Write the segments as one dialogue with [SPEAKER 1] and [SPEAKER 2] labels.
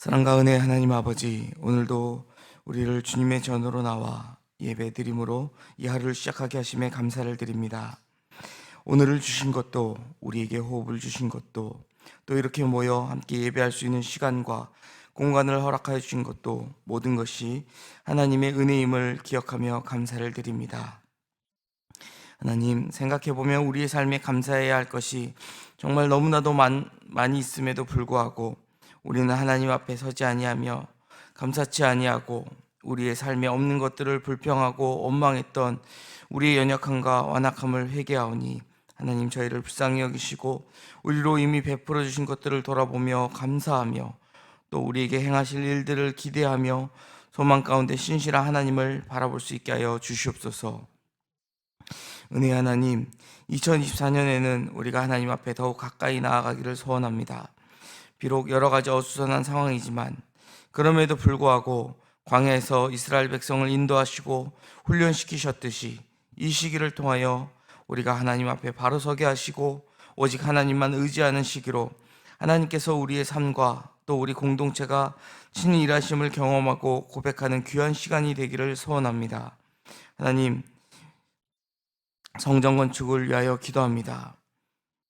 [SPEAKER 1] 사랑과 은혜 하나님 아버지 오늘도 우리를 주님의 전으로 나와 예배 드림으로 이 하루를 시작하게 하심에 감사를 드립니다. 오늘을 주신 것도 우리에게 호흡을 주신 것도 또 이렇게 모여 함께 예배할 수 있는 시간과 공간을 허락하여 주신 것도 모든 것이 하나님의 은혜임을 기억하며 감사를 드립니다. 하나님 생각해 보면 우리의 삶에 감사해야 할 것이 정말 너무나도 많, 많이 있음에도 불구하고 우리는 하나님 앞에 서지 아니하며 감사치 아니하고 우리의 삶에 없는 것들을 불평하고 원망했던 우리의 연약함과 완악함을 회개하오니 하나님 저희를 불쌍히 여기시고 우리로 이미 베풀어 주신 것들을 돌아보며 감사하며 또 우리에게 행하실 일들을 기대하며 소망 가운데 신실한 하나님을 바라볼 수 있게 하여 주시옵소서. 은혜 하나님, 2024년에는 우리가 하나님 앞에 더욱 가까이 나아가기를 소원합니다. 비록 여러 가지 어수선한 상황이지만 그럼에도 불구하고 광야에서 이스라엘 백성을 인도하시고 훈련시키셨듯이 이 시기를 통하여 우리가 하나님 앞에 바로 서게 하시고 오직 하나님만 의지하는 시기로 하나님께서 우리의 삶과 또 우리 공동체가 친히 일하심을 경험하고 고백하는 귀한 시간이 되기를 소원합니다. 하나님, 성전 건축을 위하여 기도합니다.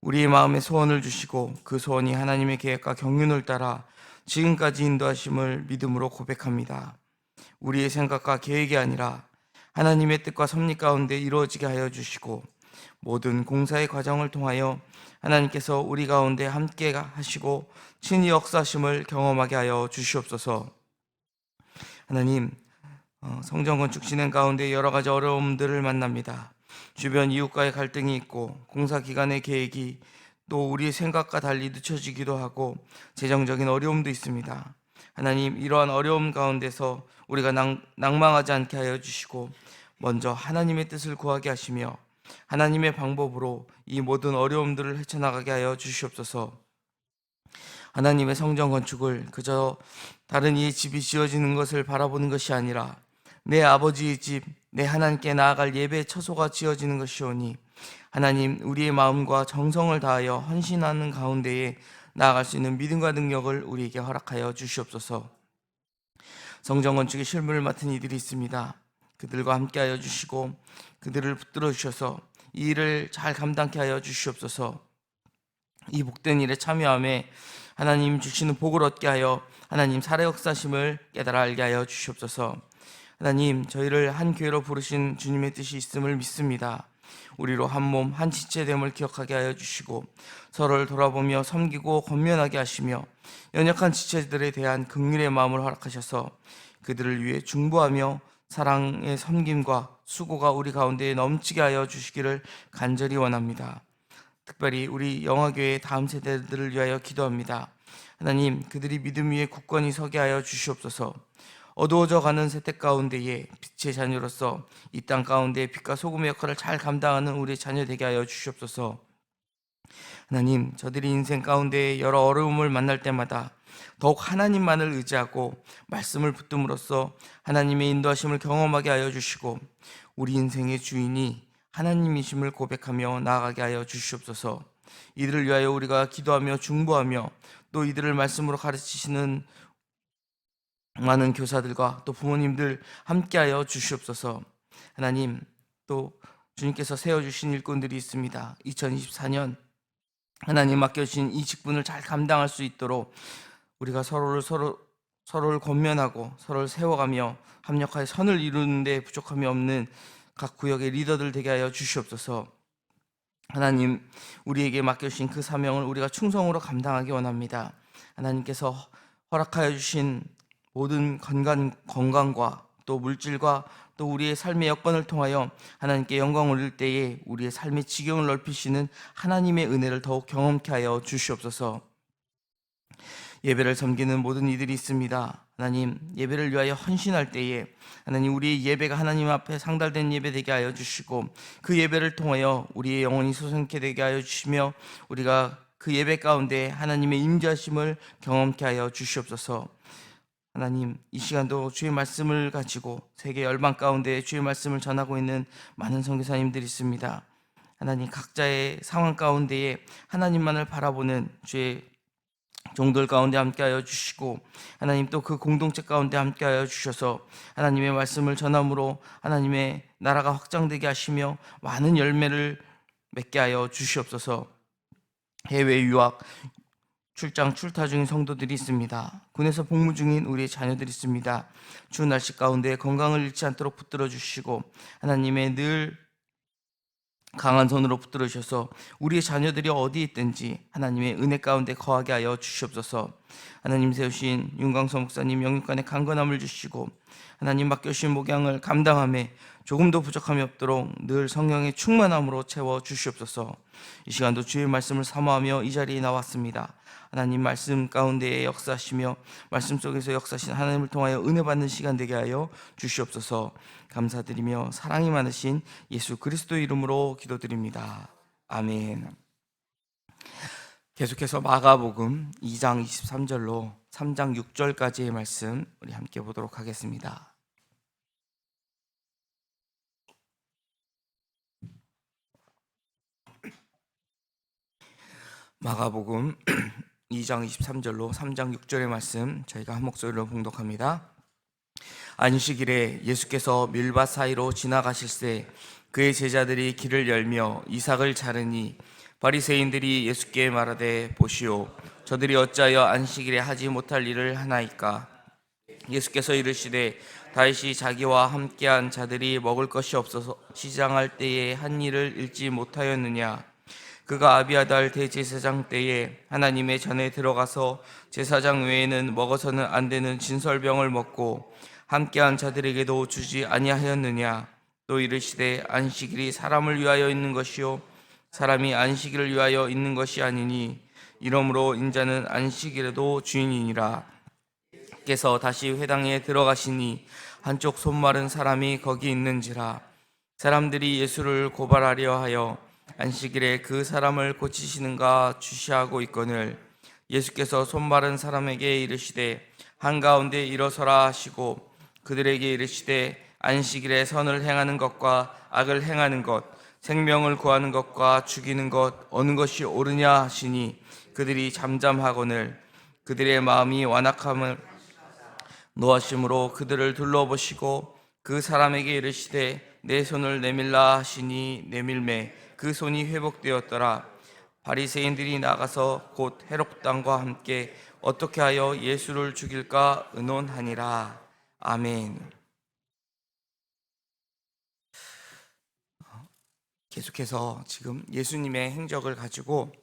[SPEAKER 1] 우리의 마음에 소원을 주시고 그 소원이 하나님의 계획과 경륜을 따라 지금까지 인도하심을 믿음으로 고백합니다. 우리의 생각과 계획이 아니라 하나님의 뜻과 섭리 가운데 이루어지게 하여 주시고 모든 공사의 과정을 통하여 하나님께서 우리 가운데 함께 하시고 친히 역사심을 경험하게 하여 주시옵소서. 하나님, 어, 성전 건축 진행 가운데 여러 가지 어려움들을 만납니다. 주변 이웃과의 갈등이 있고 공사 기간의 계획이 또 우리의 생각과 달리 늦춰지기도 하고 재정적인 어려움도 있습니다. 하나님 이러한 어려움 가운데서 우리가 낭, 낭망하지 않게 하여 주시고 먼저 하나님의 뜻을 구하게 하시며 하나님의 방법으로 이 모든 어려움들을 헤쳐나가게 하여 주시옵소서. 하나님의 성전 건축을 그저 다른 이의 집이 지어지는 것을 바라보는 것이 아니라 내 아버지의 집, 내 하나님께 나아갈 예배의 처소가 지어지는 것이오니 하나님 우리의 마음과 정성을 다하여 헌신하는 가운데에 나아갈 수 있는 믿음과 능력을 우리에게 허락하여 주시옵소서. 성전 건축의 실무를 맡은 이들이 있습니다. 그들과 함께하여 주시고 그들을 붙들어 주셔서 이 일을 잘 감당케 하여 주시옵소서. 이 복된 일에 참여함에 하나님 주시는 복을 얻게 하여 하나님 살의 역사심을 깨달아 알게 하여 주시옵소서. 하나님 저희를 한 교회로 부르신 주님의 뜻이 있음을 믿습니다. 우리로 한 몸 한 지체됨을 기억하게 하여 주시고 서로를 돌아보며 섬기고 권면하게 하시며 연약한 지체들에 대한 긍휼의 마음을 허락하셔서 그들을 위해 중보하며 사랑의 섬김과 수고가 우리 가운데 넘치게 하여 주시기를 간절히 원합니다. 특별히 우리 영화교회 다음 세대들을 위하여 기도합니다. 하나님 그들이 믿음 위에 굳건히 서게 하여 주시옵소서. 어두워져 가는 세대 가운데에 빛의 자녀로서 이 땅 가운데 빛과 소금의 역할을 잘 감당하는 우리 자녀 되게 하여 주시옵소서. 하나님, 저들이 인생 가운데 여러 어려움을 만날 때마다 더욱 하나님만을 의지하고 말씀을 붙듦으로써 하나님의 인도하심을 경험하게 하여 주시고 우리 인생의 주인이 하나님이심을 고백하며 나아가게 하여 주시옵소서. 이들을 위하여 우리가 기도하며 중보하며 또 이들을 말씀으로 가르치시는 많은 교사들과 또 부모님들 함께하여 주시옵소서. 하나님 또 주님께서 세워주신 일꾼들이 있습니다. 2024년 하나님 맡겨주신 이 직분을 잘 감당할 수 있도록 우리가 서로를 서로 서로를 권면하고 서로를 세워가며 합력하여 선을 이루는데 부족함이 없는 각 구역의 리더들 되게 하여 주시옵소서. 하나님 우리에게 맡겨주신 그 사명을 우리가 충성으로 감당하기 원합니다. 하나님께서 허락하여 주신 모든 건강, 건강과 또 물질과 또 우리의 삶의 여건을 통하여 하나님께 영광을 올릴 때에 우리의 삶의 지경을 넓히시는 하나님의 은혜를 더욱 경험케 하여 주시옵소서. 예배를 섬기는 모든 이들이 있습니다. 하나님, 예배를 위하여 헌신할 때에 하나님 우리의 예배가 하나님 앞에 상달된 예배 되게 하여 주시고 그 예배를 통하여 우리의 영혼이 소생케 되게 하여 주시며 우리가 그 예배 가운데 하나님의 임재하심을 경험케 하여 주시옵소서. 하나님 이 시간도 주의 말씀을 가지고 세계 열방 가운데 주의 말씀을 전하고 있는 많은 선교사님들이 있습니다. 하나님 각자의 상황 가운데에 하나님만을 바라보는 주의 종들 가운데 함께하여 주시고 하나님 또 그 공동체 가운데 함께하여 주셔서 하나님의 말씀을 전함으로 하나님의 나라가 확장되게 하시며 많은 열매를 맺게 하여 주시옵소서. 해외 유학 출장 출타 중인 성도들이 있습니다. 군에서 복무 중인 우리의 자녀들이 있습니다. 추운 날씨 가운데 건강을 잃지 않도록 붙들어 주시고 하나님의 늘 강한 손으로 붙들어 주셔서 우리의 자녀들이 어디에 있든지 하나님의 은혜 가운데 거하게 하여 주시옵소서. 하나님 세우신 윤광서 목사님 영육간에 강건함을 주시고 하나님 맡겨주신 목양을 감당함에 조금도 부족함이 없도록 늘 성령의 충만함으로 채워 주시옵소서. 이 시간도 주의 말씀을 사모하며 이 자리에 나왔습니다. 하나님 말씀 가운데에 역사하시며 말씀 속에서 역사하신 하나님을 통하여 은혜 받는 시간 되게 하여 주시옵소서. 감사드리며 사랑이 많으신 예수 그리스도 이름으로 기도드립니다. 아멘. 계속해서 마가복음 2장 23절로 3장 6절까지의 말씀 우리 함께 보도록 하겠습니다. 마가복음 2장 23절로 3장 6절의 말씀 저희가 한 목소리로 봉독합니다. 안식일에 예수께서 밀밭 사이로 지나가실새 그의 제자들이 길을 열며 이삭을 자르니 바리새인들이 예수께 말하되 보시오 저들이 어찌하여 안식일에 하지 못할 일을 하나이까 예수께서 이르시되 다윗이 자기와 함께한 자들이 먹을 것이 없어서 시장할 때에 한 일을 잃지 못하였느냐 그가 아비아달 대제사장 때에 하나님의 전에 들어가서 제사장 외에는 먹어서는 안 되는 진설병을 먹고 함께한 자들에게도 주지 아니하였느냐? 또 이르시되 안식일이 사람을 위하여 있는 것이요 사람이 안식일을 위하여 있는 것이 아니니 이러므로 인자는 안식일에도 주인이니라. 께서 다시 회당에 들어가시니 한쪽 손 마른 사람이 거기 있는지라. 사람들이 예수를 고발하려 하여 안식일에 그 사람을 고치시는가 주시하고 있거늘 예수께서 손 마른 사람에게 이르시되 한가운데 일어서라 하시고 그들에게 이르시되 안식일에 선을 행하는 것과 악을 행하는 것 생명을 구하는 것과 죽이는 것 어느 것이 옳으냐 하시니 그들이 잠잠하거늘 그들의 마음이 완악함을 노하심으로 그들을 둘러보시고 그 사람에게 이르시되 내 손을 내밀라 하시니 내밀매 그 손이 회복되었더라 바리새인들이 나가서 곧 헤롯 당과 함께 어떻게 하여 예수를 죽일까 의논하니라 아멘. 계속해서 지금 예수님의 행적을 가지고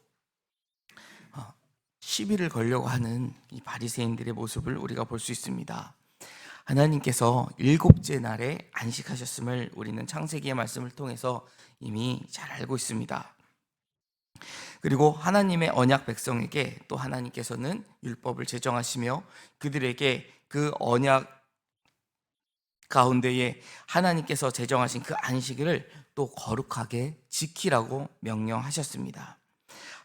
[SPEAKER 1] 어, 시비를 걸려고 하는 이 바리새인들의 모습을 우리가 볼 수 있습니다. 하나님께서 일곱째 날에 안식하셨음을 우리는 창세기의 말씀을 통해서 이미 잘 알고 있습니다. 그리고 하나님의 언약 백성에게 또 하나님께서는 율법을 제정하시며 그들에게 그 언약 가운데에 하나님께서 제정하신 그 안식일을 또 거룩하게 지키라고 명령하셨습니다.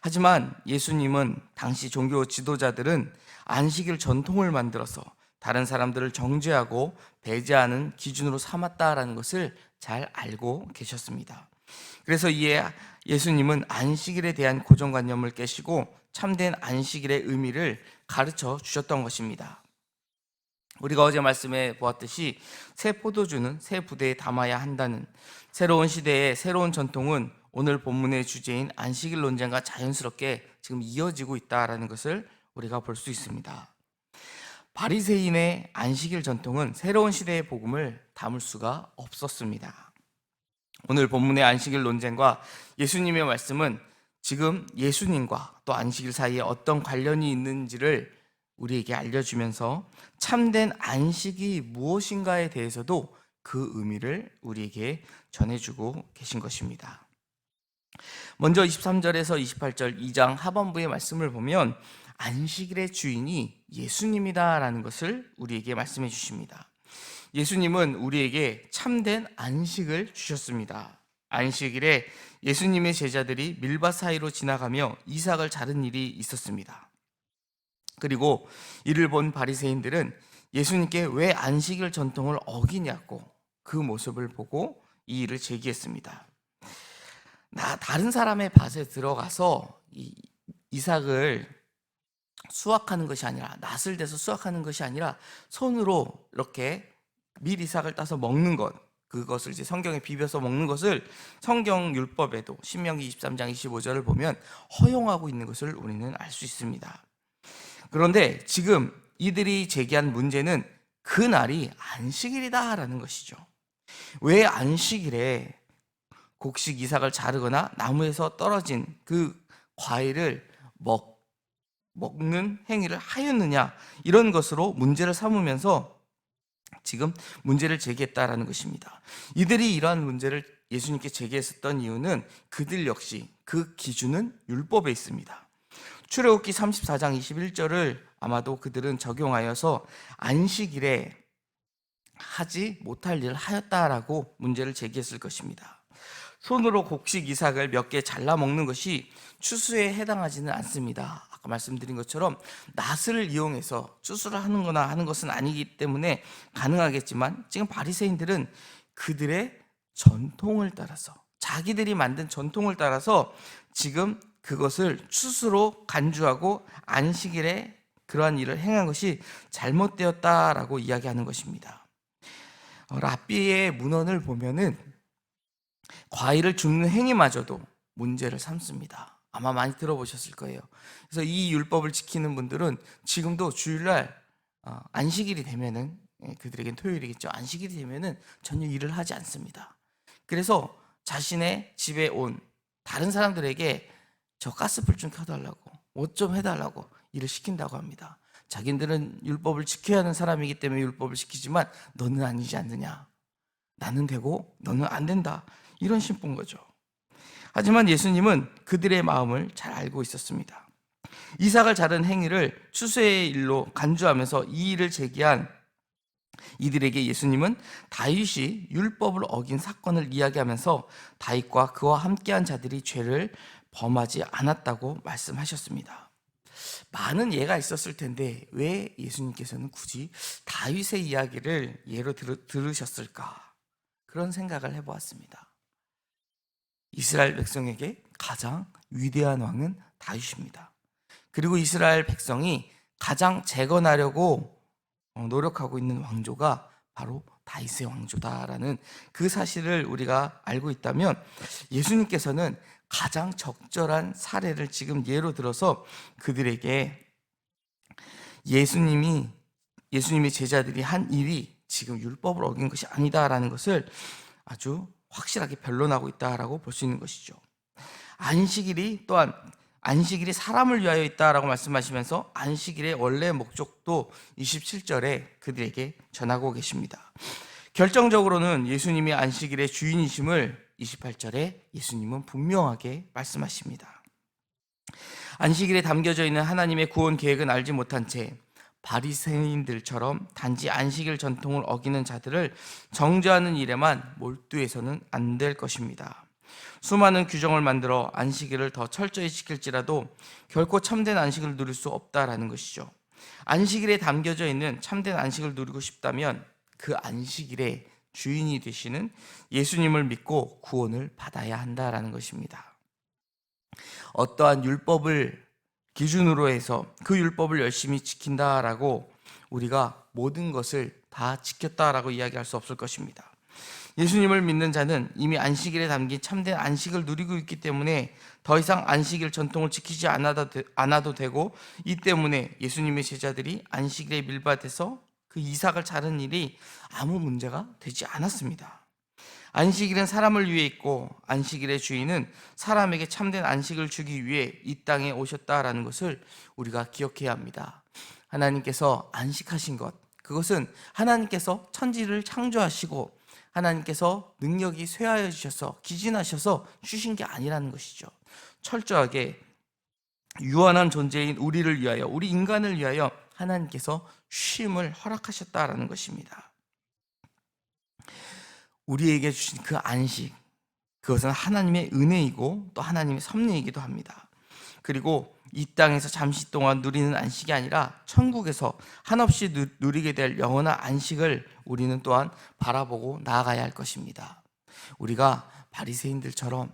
[SPEAKER 1] 하지만 예수님은 당시 종교 지도자들은 안식일 전통을 만들어서 다른 사람들을 정죄하고 배제하는 기준으로 삼았다라는 것을 잘 알고 계셨습니다. 그래서 이에 예수님은 안식일에 대한 고정관념을 깨시고 참된 안식일의 의미를 가르쳐 주셨던 것입니다. 우리가 어제 말씀에 보았듯이 새 포도주는 새 부대에 담아야 한다는 새로운 시대의 새로운 전통은 오늘 본문의 주제인 안식일 논쟁과 자연스럽게 지금 이어지고 있다라는 것을 우리가 볼 수 있습니다. 바리새인의 안식일 전통은 새로운 시대의 복음을 담을 수가 없었습니다. 오늘 본문의 안식일 논쟁과 예수님의 말씀은 지금 예수님과 또 안식일 사이에 어떤 관련이 있는지를 우리에게 알려주면서 참된 안식이 무엇인가에 대해서도 그 의미를 우리에게 전해주고 계신 것입니다. 먼저 23절에서 28절 2장 하반부의 말씀을 보면 안식일의 주인이 예수님이다라는 것을 우리에게 말씀해 주십니다. 예수님은 우리에게 참된 안식을 주셨습니다. 안식일에 예수님의 제자들이 밀밭 사이로 지나가며 이삭을 자른 일이 있었습니다. 그리고 이를 본 바리새인들은 예수님께 왜 안식일 전통을 어기냐고 그 모습을 보고 이 일을 제기했습니다. 나 다른 사람의 밭에 들어가서 이 이삭을 수확하는 것이 아니라 낫을 대서 수확하는 것이 아니라 손으로 이렇게 밀 이삭을 따서 먹는 것 그것을 이제 성경에 비벼서 먹는 것을 성경 율법에도 신명기 23장 25절을 보면 허용하고 있는 것을 우리는 알 수 있습니다. 그런데 지금 이들이 제기한 문제는 그 날이 안식일이다라는 것이죠. 왜 안식일에 곡식 이삭을 자르거나 나무에서 떨어진 그 과일을 먹, 먹는 행위를 하였느냐 이런 것으로 문제를 삼으면서 지금 문제를 제기했다라는 것입니다. 이들이 이러한 문제를 예수님께 제기했었던 이유는 그들 역시 그 기준은 율법에 있습니다. 출애굽기 34장 21절을 아마도 그들은 적용하여서 안식일에 하지 못할 일을 하였다라고 문제를 제기했을 것입니다. 손으로 곡식 이삭을 몇 개 잘라 먹는 것이 추수에 해당하지는 않습니다. 아까 말씀드린 것처럼 낫을 이용해서 추수를 하는 거나 하는 것은 아니기 때문에 가능하겠지만 지금 바리새인들은 그들의 전통을 따라서 자기들이 만든 전통을 따라서 지금 그것을 추수로 간주하고 안식일에 그러한 일을 행한 것이 잘못되었다라고 이야기하는 것입니다. 어, 랍비의 문헌을 보면은 과일을 줍는 행위마저도 문제를 삼습니다. 아마 많이 들어보셨을 거예요. 그래서 이 율법을 지키는 분들은 지금도 주일날 어, 안식일이 되면은 예, 그들에겐 토요일이겠죠. 안식일이 되면은 전혀 일을 하지 않습니다. 그래서 자신의 집에 온 다른 사람들에게 저 가스불 좀 켜달라고, 옷 좀 해달라고 일을 시킨다고 합니다. 자기들은 율법을 지켜야 하는 사람이기 때문에 율법을 지키지만 너는 아니지 않느냐. 나는 되고 너는 안 된다. 이런 심보인 거죠. 하지만 예수님은 그들의 마음을 잘 알고 있었습니다. 이삭을 자른 행위를 추수의 일로 간주하면서 이 일을 제기한 이들에게 예수님은 다윗이 율법을 어긴 사건을 이야기하면서 다윗과 그와 함께한 자들이 죄를 범하지 않았다고 말씀하셨습니다. 많은 예가 있었을 텐데 왜 예수님께서는 굳이 다윗의 이야기를 예로 들으셨을까? 그런 생각을 해보았습니다. 이스라엘 백성에게 가장 위대한 왕은 다윗입니다. 그리고 이스라엘 백성이 가장 재건하려고 어, 노력하고 있는 왕조가 바로 다윗의 왕조다라는 그 사실을 우리가 알고 있다면 예수님께서는 가장 적절한 사례를 지금 예로 들어서 그들에게 예수님이 예수님의 제자들이 한 일이 지금 율법을 어긴 것이 아니다라는 것을 아주 확실하게 변론하고 있다라고 볼 수 있는 것이죠. 안식일이 또한 안식일이 사람을 위하여 있다라고 말씀하시면서 안식일의 원래 목적도 27절에 그들에게 전하고 계십니다. 결정적으로는 예수님이 안식일의 주인이심을 28절에 예수님은 분명하게 말씀하십니다. 안식일에 담겨져 있는 하나님의 구원 계획은 알지 못한 채 바리새인들처럼 단지 안식일 전통을 어기는 자들을 정죄하는 일에만 몰두해서는 안 될 것입니다. 수많은 규정을 만들어 안식일을 더 철저히 지킬지라도 결코 참된 안식을 누릴 수 없다라는 것이죠. 안식일에 담겨져 있는 참된 안식을 누리고 싶다면 그 안식일의 주인이 되시는 예수님을 믿고 구원을 받아야 한다라는 것입니다. 어떠한 율법을 기준으로 해서 그 율법을 열심히 지킨다라고 우리가 모든 것을 다 지켰다라고 이야기할 수 없을 것입니다. 예수님을 믿는 자는 이미 안식일에 담긴 참된 안식을 누리고 있기 때문에 더 이상 안식일 전통을 지키지 않아도 되고 이 때문에 예수님의 제자들이 안식일에 밀밭에서 그 이삭을 자른 일이 아무 문제가 되지 않았습니다. 안식일은 사람을 위해 있고 안식일의 주인은 사람에게 참된 안식을 주기 위해 이 땅에 오셨다라는 것을 우리가 기억해야 합니다. 하나님께서 안식하신 것, 그것은 하나님께서 천지를 창조하시고 하나님께서 능력이 쇠하여 주셔서 기진하셔서 주신 게 아니라는 것이죠. 철저하게 유한한 존재인 우리를 위하여 우리 인간을 위하여 하나님께서 쉼을 허락하셨다라는 것입니다. 우리에게 주신 그 안식, 그것은 하나님의 은혜이고 또 하나님의 섭리이기도 합니다. 그리고 이 땅에서 잠시 동안 누리는 안식이 아니라 천국에서 한없이 누리게 될 영원한 안식을 우리는 또한 바라보고 나아가야 할 것입니다. 우리가 바리새인들처럼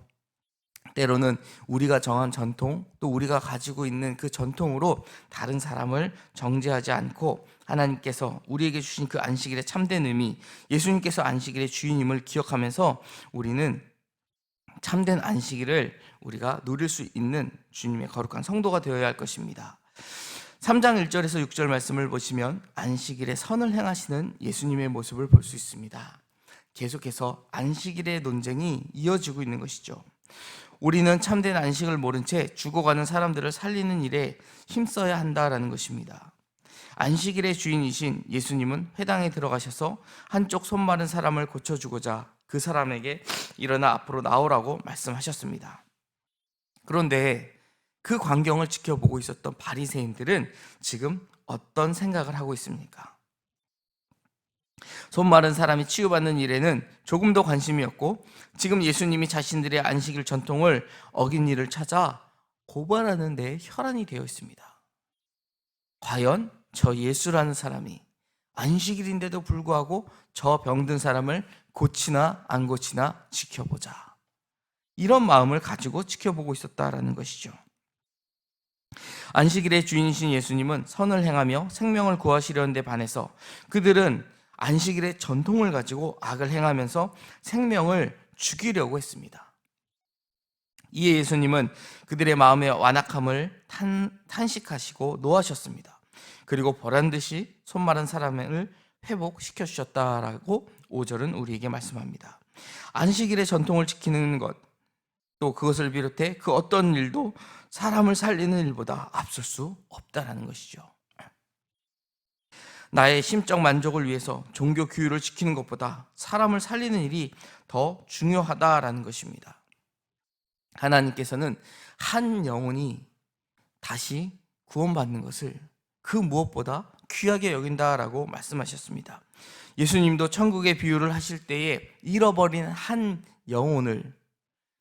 [SPEAKER 1] 때로는 우리가 정한 전통 또 우리가 가지고 있는 그 전통으로 다른 사람을 정죄하지 않고 하나님께서 우리에게 주신 그 안식일의 참된 의미, 예수님께서 안식일의 주인임을 기억하면서 우리는 참된 안식일을 우리가 누릴 수 있는 주님의 거룩한 성도가 되어야 할 것입니다. 3장 1절에서 6절 말씀을 보시면 안식일에 선을 행하시는 예수님의 모습을 볼 수 있습니다. 계속해서 안식일의 논쟁이 이어지고 있는 것이죠. 우리는 참된 안식을 모른 채 죽어가는 사람들을 살리는 일에 힘써야 한다라는 것입니다. 안식일의 주인이신 예수님은 회당에 들어가셔서 한쪽 손 마른 사람을 고쳐주고자 그 사람에게 일어나 앞으로 나오라고 말씀하셨습니다. 그런데 그 광경을 지켜보고 있었던 바리새인들은 지금 어떤 생각을 하고 있습니까? 손 마른 사람이 치유받는 일에는 조금 더 관심이 없고 지금 예수님이 자신들의 안식일 전통을 어긴 일을 찾아 고발하는 데 혈안이 되어 있습니다. 과연 저 예수라는 사람이 안식일인데도 불구하고 저 병든 사람을 고치나 안 고치나 지켜보자. 이런 마음을 가지고 지켜보고 있었다라는 것이죠. 안식일의 주인이신 예수님은 선을 행하며 생명을 구하시려는데 반해서 그들은 안식일의 전통을 가지고 악을 행하면서 생명을 죽이려고 했습니다. 이에 예수님은 그들의 마음의 완악함을 탄, 탄식하시고 노하셨습니다. 그리고 보란 듯이 손 마른 사람을 회복시켜 주셨다라고 5절은 우리에게 말씀합니다. 안식일의 전통을 지키는 것, 또 그것을 비롯해 그 어떤 일도 사람을 살리는 일보다 앞설 수 없다라는 것이죠. 나의 심적 만족을 위해서 종교 규율을 지키는 것보다 사람을 살리는 일이 더 중요하다라는 것입니다. 하나님께서는 한 영혼이 다시 구원받는 것을 그 무엇보다 귀하게 여긴다라고 말씀하셨습니다. 예수님도 천국의 비유를 하실 때에 잃어버린 한 영혼을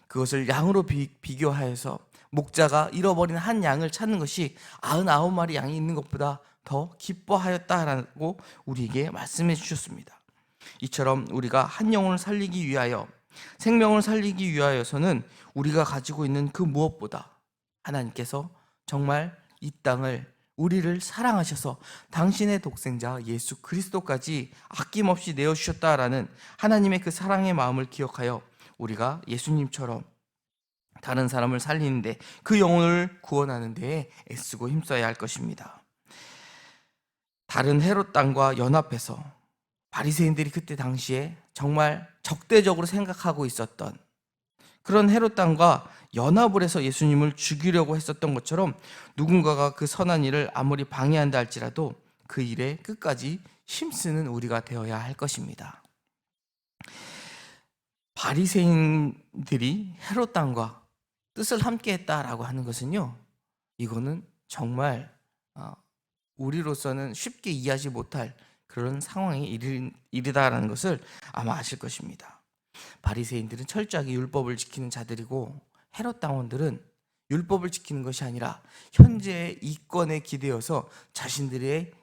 [SPEAKER 1] 그것을 양으로 비, 비교하여서 목자가 잃어버린 한 양을 찾는 것이 99마리 양이 있는 것보다 더 기뻐하였다라고 우리에게 말씀해 주셨습니다. 이처럼 우리가 한 영혼을 살리기 위하여 생명을 살리기 위하여서는 우리가 가지고 있는 그 무엇보다 하나님께서 정말 이 땅을 우리를 사랑하셔서 당신의 독생자 예수 그리스도까지 아낌없이 내어 주셨다라는 하나님의 그 사랑의 마음을 기억하여 우리가 예수님처럼 다른 사람을 살리는데 그 영혼을 구원하는 데에 애쓰고 힘써야 할 것입니다. 다른 헤롯 땅과 연합해서 바리새인들이 그때 당시에 정말 적대적으로 생각하고 있었던 그런 헤롯 땅과 연합을 해서 예수님을 죽이려고 했었던 것처럼 누군가가 그 선한 일을 아무리 방해한다 할지라도 그 일에 끝까지 힘쓰는 우리가 되어야 할 것입니다. 바리새인들이 헤롯 땅과 뜻을 함께 했다라고 하는 것은요. 이거는 정말 어, 우리로서는 쉽게 이해하지 못할 그런 상황에 이르다라는 것을 아마 아실 것입니다. 바리새인들은 철저하게 율법을 지키는 자들이고 헤롯 당원들은 율법을 지키는 것이 아니라 현재의 이권에 기대어서 자신들의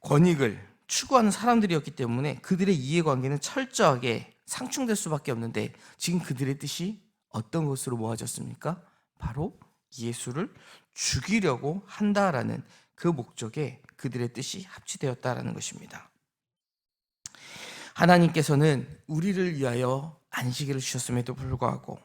[SPEAKER 1] 권익을 추구하는 사람들이었기 때문에 그들의 이해관계는 철저하게 상충될 수밖에 없는데 지금 그들의 뜻이 어떤 것으로 모아졌습니까? 바로 예수를 죽이려고 한다라는 그 목적에 그들의 뜻이 합치되었다라는 것입니다. 하나님께서는 우리를 위하여 안식일을 주셨음에도 불구하고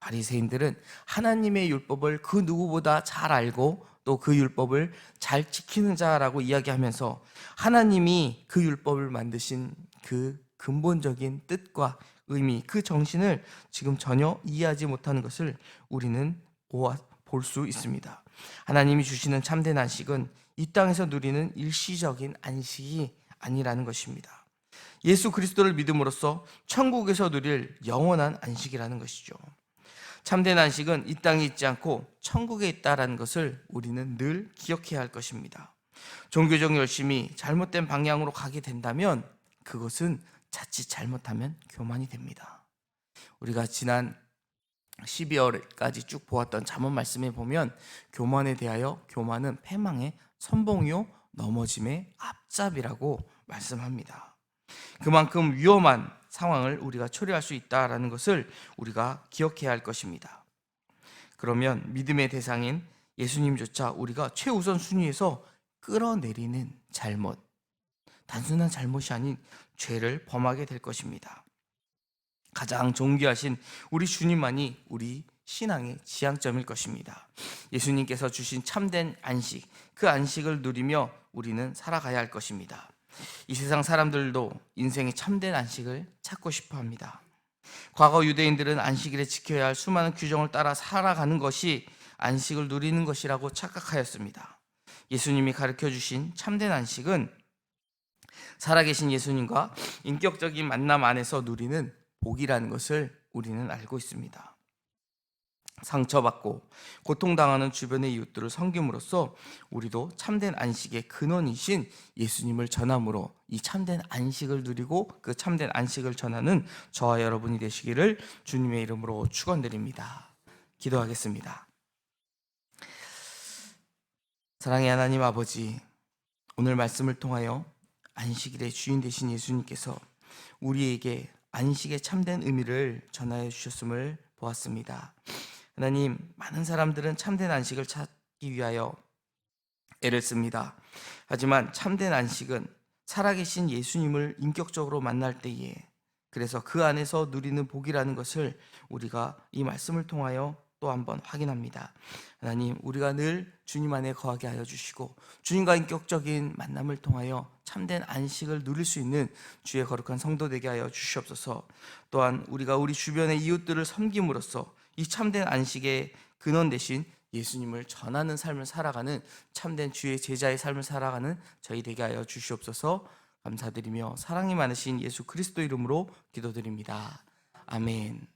[SPEAKER 1] 바리새인들은 하나님의 율법을 그 누구보다 잘 알고 또 그 율법을 잘 지키는 자라고 이야기하면서 하나님이 그 율법을 만드신 그 근본적인 뜻과 의미, 그 정신을 지금 전혀 이해하지 못하는 것을 우리는 볼 수 있습니다. 하나님이 주시는 참된 안식은 이 땅에서 누리는 일시적인 안식이 아니라는 것입니다. 예수 그리스도를 믿음으로써 천국에서 누릴 영원한 안식이라는 것이죠. 참된 안식은 이 땅에 있지 않고 천국에 있다라는 것을 우리는 늘 기억해야 할 것입니다. 종교적 열심이 잘못된 방향으로 가게 된다면 그것은 자칫 잘못하면 교만이 됩니다. 우리가 지난 12월까지 쭉 보았던 잠언 말씀에 보면 교만에 대하여 교만은 패망의 선봉이요 넘어짐의 앞잡이라고 말씀합니다. 그만큼 위험한 상황을 우리가 초래할 수 있다라는 것을 우리가 기억해야 할 것입니다. 그러면 믿음의 대상인 예수님조차 우리가 최우선 순위에서 끌어내리는 잘못, 단순한 잘못이 아닌 죄를 범하게 될 것입니다. 가장 존귀하신 우리 주님만이 우리 신앙의 지향점일 것입니다. 예수님께서 주신 참된 안식, 그 안식을 누리며 우리는 살아가야 할 것입니다. 이 세상 사람들도 인생의 참된 안식을 찾고 싶어 합니다. 과거 유대인들은 안식일에 지켜야 할 수많은 규정을 따라 살아가는 것이 안식을 누리는 것이라고 착각하였습니다. 예수님이 가르쳐 주신 참된 안식은 살아계신 예수님과 인격적인 만남 안에서 누리는 복이라는 것을 우리는 알고 있습니다. 상처받고 고통당하는 주변의 이웃들을 섬김으로써 우리도 참된 안식의 근원이신 예수님을 전함으로 이 참된 안식을 누리고 그 참된 안식을 전하는 저와 여러분이 되시기를 주님의 이름으로 축원드립니다. 기도하겠습니다. 사랑의 하나님 아버지, 오늘 말씀을 통하여 안식일의 주인 되신 예수님께서 우리에게 안식의 참된 의미를 전하여 주셨음을 보았습니다. 하나님, 많은 사람들은 참된 안식을 찾기 위하여 애를 씁니다. 하지만 참된 안식은 살아계신 예수님을 인격적으로 만날 때에 그래서 그 안에서 누리는 복이라는 것을 우리가 이 말씀을 통하여 또 한번 확인합니다. 하나님, 우리가 늘 주님 안에 거하게 하여 주시고 주님과 인격적인 만남을 통하여 참된 안식을 누릴 수 있는 주의 거룩한 성도 되게 하여 주시옵소서. 또한 우리가 우리 주변의 이웃들을 섬김으로써 이 참된 안식의 근원 대신 예수님을 전하는 삶을 살아가는 참된 주의 제자의 삶을 살아가는 저희 되게 하여 주시옵소서. 감사드리며 사랑이 많으신 예수 그리스도 이름으로 기도드립니다. 아멘.